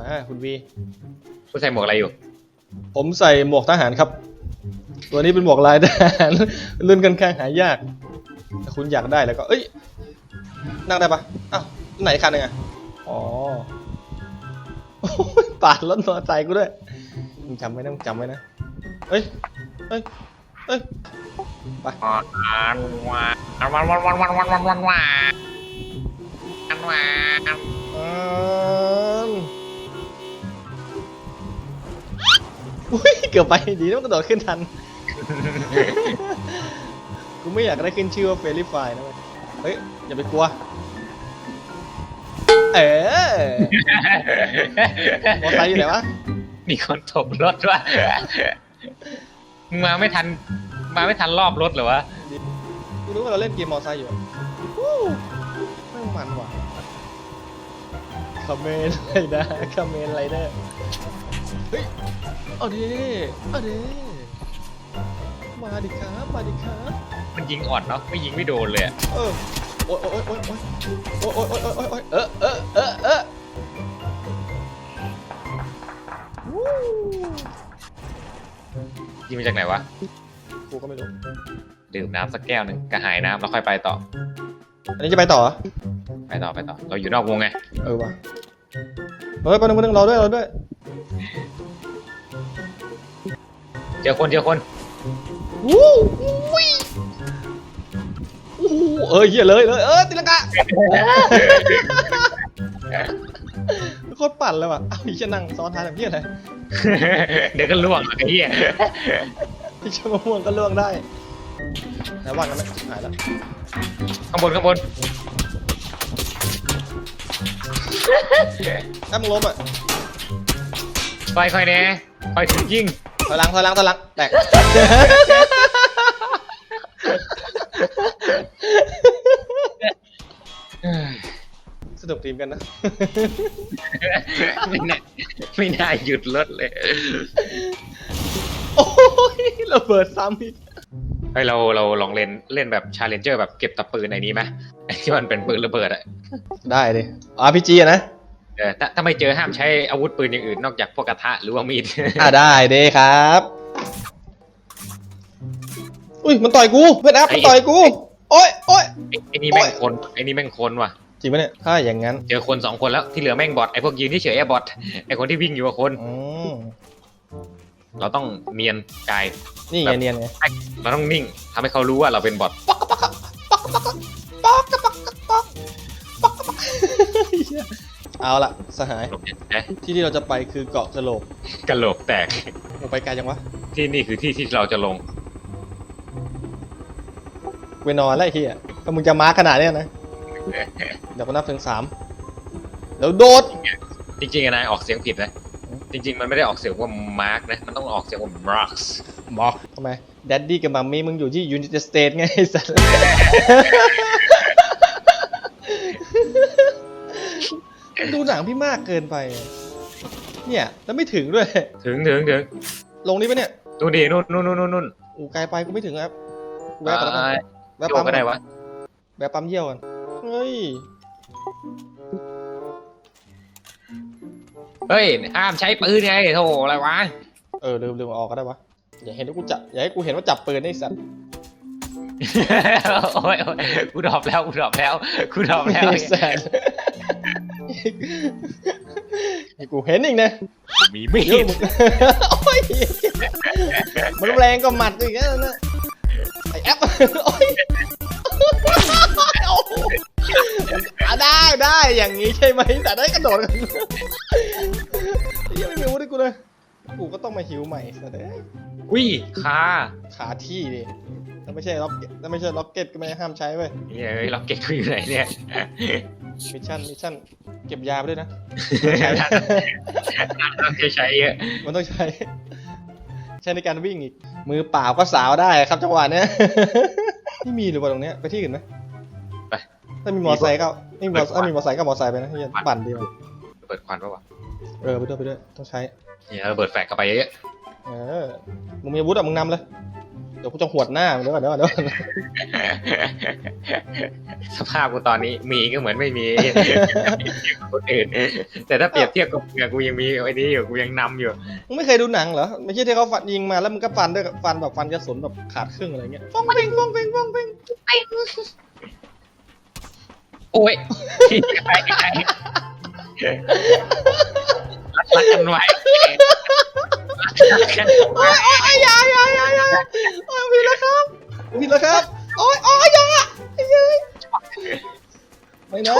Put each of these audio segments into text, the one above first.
มาคุณวี คุณใส่หมวกอะไรอยู่ ผมใส่หมวกทหารครับ ตัวนี้เป็นหมวกลายทหาร รุ่นค่อนข้างหายาก ถ้าคุณอยากได้แล้วก็ เอ้ย นั่งได้ปะอ้าวไหนคันหนึ่งอะอ๋อโอ้ยปาดรถมอเตอร์ไซค์กูด้วยมึงจำไว้นะมึงจำไว้นะเฮ้ยเฮ้ยเฮ้ยวันวันวันวันวันวันวันวันวันวันวัน อ่าอุ้ยเกือบไปดีนะมันกระโดดขึ้นทัน กูไม่อยากได้ขึ้นชื่อว่าเฟรนลี่ไฟนะเว้ยเฮ้ย อย่าไปกลัว เออมอไซค์อยู่ไหนวะ มีคนตบรถวะมึงมาไม่ทัน มาไม่ทันรอบรถเหรอวะ กูรู้ว่าเราเล่นเกมมอไซค์อยู่อะวู้ไม่งมันว่ะ คาเมนไรเดอร์คาเมนไรเดอร์เฮ้ยเอาดิเอาดิมาดิครับมาดิครับ มันยิงอ่อนเนาะไม่ยิงไม่โดนเลยอะเออโอ๊ยโอ๊ยโอ๊ยโอ๊ยโอ๊ยโอ๊ยโอ๊ยโอ๊ยโอ๊ยโอ๊ยเออเออเออเออวู้ยิงมาจากไหนวะกูก็ไม่รู้ดื่มน้ำสักแก้วหนึ่งกระหายน้ำแล้วค่อยไปต่อ อันนี้จะไปต่อเหรอไปต่อไปต่อ เราอยู่นอกวงไง เออว่ะเฮ้ยไปหนึ่งไปหนึ่งรอด้วยรอด้วย เจอคนเจอคนวู้วิอู้เออเหี้ยเลยเลยเออตีลังกาโคตรปั่นเลยว่ะอ้าวพี่จะนั่งซ้อนท้ายแบบเหี้ยอะไรเดี๋ยวก็ล่วงไอ้เหี้ยพี่จะมะม่วงก็ล่วงได้ ไหนว่ากันไหมหายแล้วข้างบนข้างบนถ้ามึงล้มอะไฟค่อยแน่ไฟถึงยิงถอยหลังถอยหลังถอยหลังแตกสนุกทีมกันนะ ไม่น่าไม่น่าหยุดรถเลย โอ้ยระเบิดซ้ำอีก เฮ้ยเราเราลองเล่นเล่นแบบชาเลนเจอร์แบบเก็บตะปืนในนี้ไหมไอ้ที่มันเป็นปืนระเบิดอะได้ดิ RPG อะนะเออถ้าถ้าไม่เจอห้ามใช้อาวุธปืนอย่างอื่นนอกจากพวกกระทะหรือว่ามีด อ่าได้เด้ครับ อุ้ยมันต่อยกูเพื่อนแอปมันต่อยกู โอ๊ยโอ๊ยไอ้ไอ้นี่แม่งคนไอ้นี่แม่งคนว่ะ จริงปะเนี่ยถ้าอย่างนั้นเจอคนสองคนแล้วที่เหลือแม่งบอทไอ้พวกยืนที่เฉยๆไอ้บอทไอ้คนที่วิ่งอยู่กับคน อืม เราต้องเนียนกายนี่ไงเนียนไงเราต้องนิ่งทำให้เขารู้ว่าเราเป็นบอทเอาละสหายหลบเอ๊ะที่ที่เราจะไปคือเกาะกะโหลกกระโหลกแตกโอ้ไปไกลจังวะที่นี่คือที่ที่เราจะลงไปนอนแล้วไอ้เหี้ยถ้ามึงจะมาร์คขนาดเนี้ยนะเดี๋ยวก็นับถึงสามแล้วโดดจริงๆอะนายออกเสียงผิดนะ จริง ๆ มันไม่ได้ออกเสียงว่ามาร์กนะ มันต้องออกเสียงว่ามาร์กบอกทำไมแดดดี้กับมัมมี่มึงอยู่ที่ยูนิเต็ดสเตทไงไอ้สัสดูหนังพี่มากเกินไป เนี่ย แล้วไม่ถึงด้วย ถึงถึงถึงลงนี้ปะเนี่ยดูดินู่นนู่นนู่นนู่นอูไกลไปกูไม่ถึงครับกูแวะก่อนแล้วกันอ่าแวะโยปั๊กมก็ได้วะแวะปั๊มเยี่ยวกันเฮ้ย เฮ้ยห้ามใช้ปืนไงโธ่อะไรวะเออลืมลืมเอาออกก็ได้วะอย่าเห็นว่ากูจับอย่าให้กูเห็นว่าจับปืนไอ้สัสโอ้ยโอ้ยกูดรอปแล้วกูดรอปแล้วกูดรอปแล้วไอ้สัสให้กูเห็นอีกนะมีมีเดี๋ยวดมึงโอ้ยมันแรงกว่าหมัดอีกแล้วนะไอแอปโอ้ย อย่างนี้ใช่ไหมแต่ได้กระโดดกันยังไม่มีอาวุธให้กูเลยกูก็ต้องมาหิวใหม่ซะเด้ออุ้ยคาขาที่ดิถ้าไม่ใช่ล็อกเก็ตถ้าไม่ใช่ล็อกเก็ตก็ไม่ห้ามใช้เว้ยเฮ้ยล็อกเก็ตกูอยู่ไหนเนี่ยมิชชั่นมิชชั่นเก็บยาไปด้วยนะต้องใช้เยอะมันต้องใช้ ใช้ในการวิ่งอีก มือเปล่าก็สาวได้ครับจังหวะเนี้ยไม่มีหรือว่าตรงเนี้ยไปที่อื่นไหมไป ถ้ามีมอไซค์ก็ไม่มีมอถ้ามีมอไซค์ก็มอไซค์ไปนะเฮียปั่นดีว่ะเปิดควันปะวะเออไปด้วยไปด้วยต้องใช้เนี่ยระเบิดแฟกเข้าไปเยอะเออมึงมีอาวุธอะมึงนำเลยเดี๋ยวกูจะหวดหน้ามึงเดี๋ยวก่อนเดี๋ยวก่อนเดี๋ยวก่อนสภาพกูตอนนี้มีก็เหมือนไม่มีคนอื่น แต่ถ้าเปรียบเทียบกับมึงอะกูยังมีไอ้นี่อยู่กูยังนำอยู่มึงไม่เคยดูหนังเหรอไม่ใช่ที่เขาฟันยิงมาแล้วมึงก็ฟันด้วยฟันแบบฟันกระสุนแบบขาดครึ่งอะไรเงี้ยฟ้องเพ่งฟ้องเพ่งฟ้องเพ่ง โอ้ยรักรักกันไว้รักกันโอ้ยโอ้ยอยาอยาอยาอยาโอ้ยผิดแล้วครับผิดแล้วครับ โอ้ยโอ้ยอยาไอ้เย้ยไม่นะ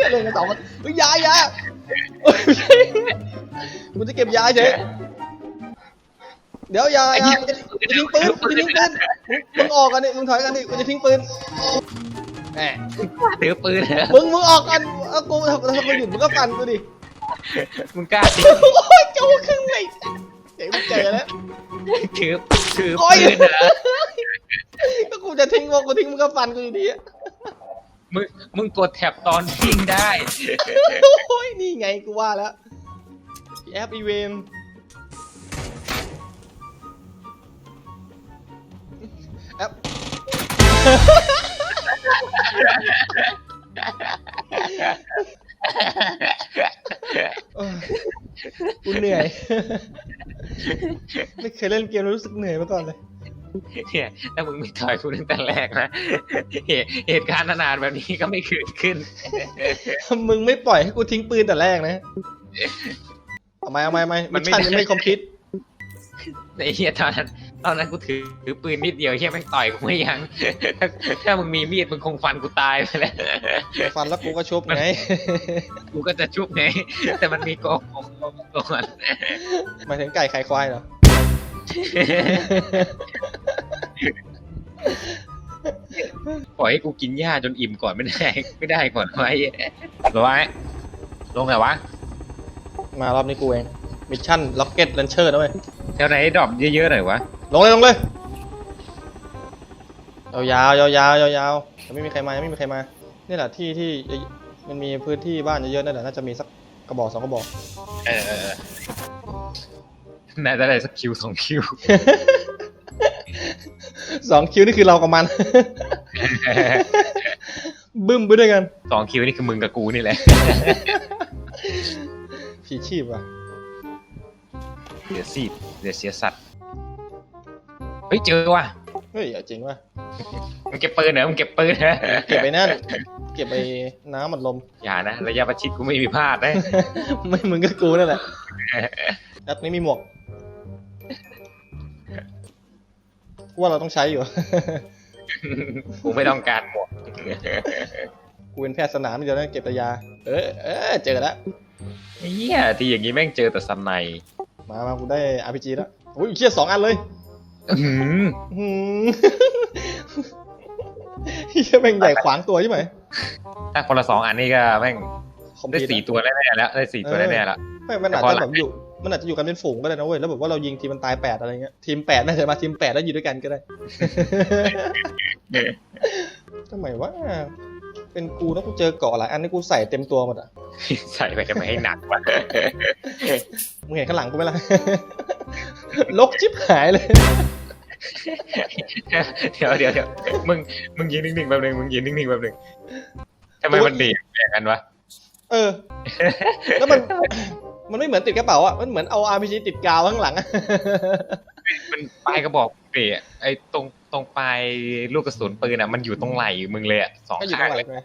อย่าเล่นกันต่อมันเฮ้ยอยาอยาโอ้ยไม่ใช่กูจะเก็บยาเฉยเดี๋ยวยาอยากูจะทิ้งปืนกูจะทิ้งปืนมึงมึงออกกันดิมึงถอยกันดิกูจะทิ้งปืน แหมถือปืนเหรอมึงมึงออกกันเอากูถ้าถ้ากูหยุดมึงก็ฟันกูดิมึงกล้าตีโอ้ยจูครึ่งเลยเดี๋ยวมึงเจอแล้วถือถือโอ้ยปืนเหรอก็กูจะทิ้งวงกูทิ้งมึงก็ฟันกูอยู่ดีอะมึงมึงกดแท็บตอนทิ้งได้โอ้ยนี่ไงกูว่าแล้วแอปอีเวนแอป โอ้ยกูเหนื่อย ไม่เคยเล่นเกมแล้วรู้สึกเหนื่อยมาก่อนเลย เนี่ยถ้ามึงไม่ต่อยกูตั้งแต่แรกนะเหตุเหตุการณ์นานๆแบบนี้ก็ไม่เกิดขึ้น มึงไม่ปล่อยให้กูทิ้งปืนแต่แรกนะเอาไหมเอาไหมเอาไหมมัมินชไม่ชั่นได้ยังไม่คอมพิวไอ้เหี้ยตอนนั้น ตอนนั้นกูถือถือปืนนิดเดียวเหี้ยแม่งต่อยกูไม่ยั้ง ถ้าถ้ามึงมีมีดมึงคงฟันกูตายไปแล้ว ฟันแล้วกูก็ชุบไง กูก็จะชุบไง แต่มันมีกองกองกองกองหมายถึงไก่ไข่ควายเหรอ ปล่อยให้กูกินหญ้าจนอิ่มก่อนไม่ได้ ไม่ได้ก่อนไว้รไว้ลงไหนวะ มารอบนี้กูเอง มิชชั่นล็อกเก็ตลันเชอร์นะเว้ย แถวไหนดรอปเยอะๆหน่อยวะ ลงเลยลงเลยยาวๆยาวๆยาวๆแต่ไม่มีใครมายังไม่มีใครมานี่แหละที่ที่มันมีพื้นที่บ้านเยอะๆนั่นแหละน่าจะมีสักกระบอกสองกระบอก เออเออเออน่าจะได้สักคิวสองคิว สองคิวนี่คือเรากับมัน บึ้มไปด้วยกันสองคิวนี่คือมึงกับกูนี่แหละผีชีพว่ะเดี๋ยวซีดเดี๋ยวเสียสัตว์เฮ้ยเจอว่ะเฮ้ยเอาจริงว่ะมึงเก็บปืนเหรอมึงเก็บปืนเหรอเก็บไปนั่น เก็บไปน้ำมันลม อย่านะระยะประชิดกูไม่มีพลาดนะ ไม่มึงก็กูนั่นแหละแอปนี้มีหมวกกูว่าเราต้องใช้อยู่ กูไม่ต้องการหมวกกูเป็นแพทย์สนามเดียวนะเก็บแต่ยา เออเออเจอแล้วเฮียที่อย่างนี้แม่งเจอแต่สันในมามากูได้ RPG แล้วอุ้ยเชี่ยสองอันเลยอื้อ หือหืมเฮียแม่งใหญ่ขวางตัวใช่ไหมถ้าคนละสองอันนี้ก็แม่งคอมได้พิวสี่ตัวแน่ๆแล้วได้สี่ตัวแน่ๆแล้วไม่มันอาจแต่พอจะหลัแบงบอยู่มันอาจจะอยู่กันเป็นฝูงก็ได้นะเว้ยแล้วแบบว่าเรายิงทีมมันตายแปดอะไรเงี้ยทีมแปดน่าจะมาทีมแปดแล้วอยู่ด้วยกันก็ได้ทำไมวะเป็นกูแล้วกูเจอเกาะหลายอันนี่กูใส่เต็มตัวหมดอะใส่ไปจะไม่ให้หนักวะมึงเห็นข้างหลังกูไหมล่ะลกชิบหายเลย เดี๋ยวเดี๋ยวเดี๋ยวมึงมึงยืนนิ่งๆแป๊บนึงมึงยืนนิ่งๆแป๊บนึงทำไมมันดีดอย่างนั้นวะเออ แล้วมันมันไม่เหมือนติดกระเป๋าอะมันเหมือนเอา RPG ติดกาวข้างหลังอะมันปลายกระบอกเปะไอ้ตรงตรงปลายลูกกระสุนปืนอะมันอยู่ตรงไหล่มึงเลยอะสองก็อยู่ข้าข้างงหลัเลงยไง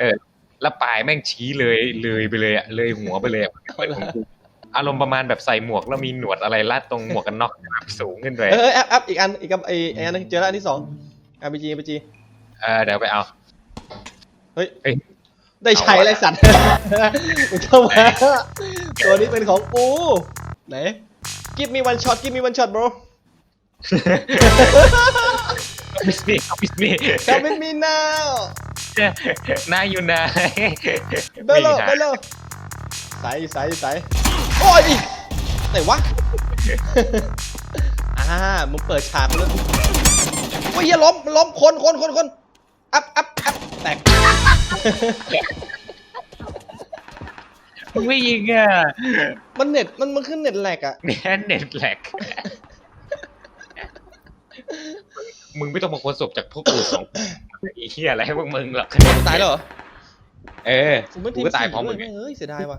เออ แล้วปลายแม่งชี้เลยเลยไปเลยอะเลยหัวไปเลยอะเหมือนของกู อารมณ์ประมาณแบบใส่หมวกแล้วมีหนวดอะไรลาดตรงหมวกกันน็อกแบบสูงขึ้นไปเออเออแอปแอปอีกอันอีกอันไอไออันนึงเจอแล้วอันที่สอง RPG RPG เออเดี๋ยวไปเอา เฮ้ย เฮ้ย ได้ใช้อะไรสัตว์มึงเข้ามาตัวนี้เป็นของกูไหน give me one shot give me one shot bro มิสมี่มิสมี่ come with me now นายอยู่ไหนเบลโลเบลโลใส่ใส่ใส่ โอ้ยไหนวะ อ่า มึงเปิดฉากมาแล้วโอ้ยอย่าล้มมันล้มคนคนคนคนอัพอัพอัพแตกมึงไม่ยิงอะ มันเน็ตมันมันขึ้นเน็ตแหลกอะเนี่ยเน็ตแหลก มึงไม่ต้องมาคนศพจากพวกกูสองไอ้เหี้ยอะไรให้พวกมึงหรอกตายแล้วเหรอ เออผมเป็นกูทีมก็ตายสี่พร้อมด้มึวยงไงแม่งเอ้ยเสียดายว่ะ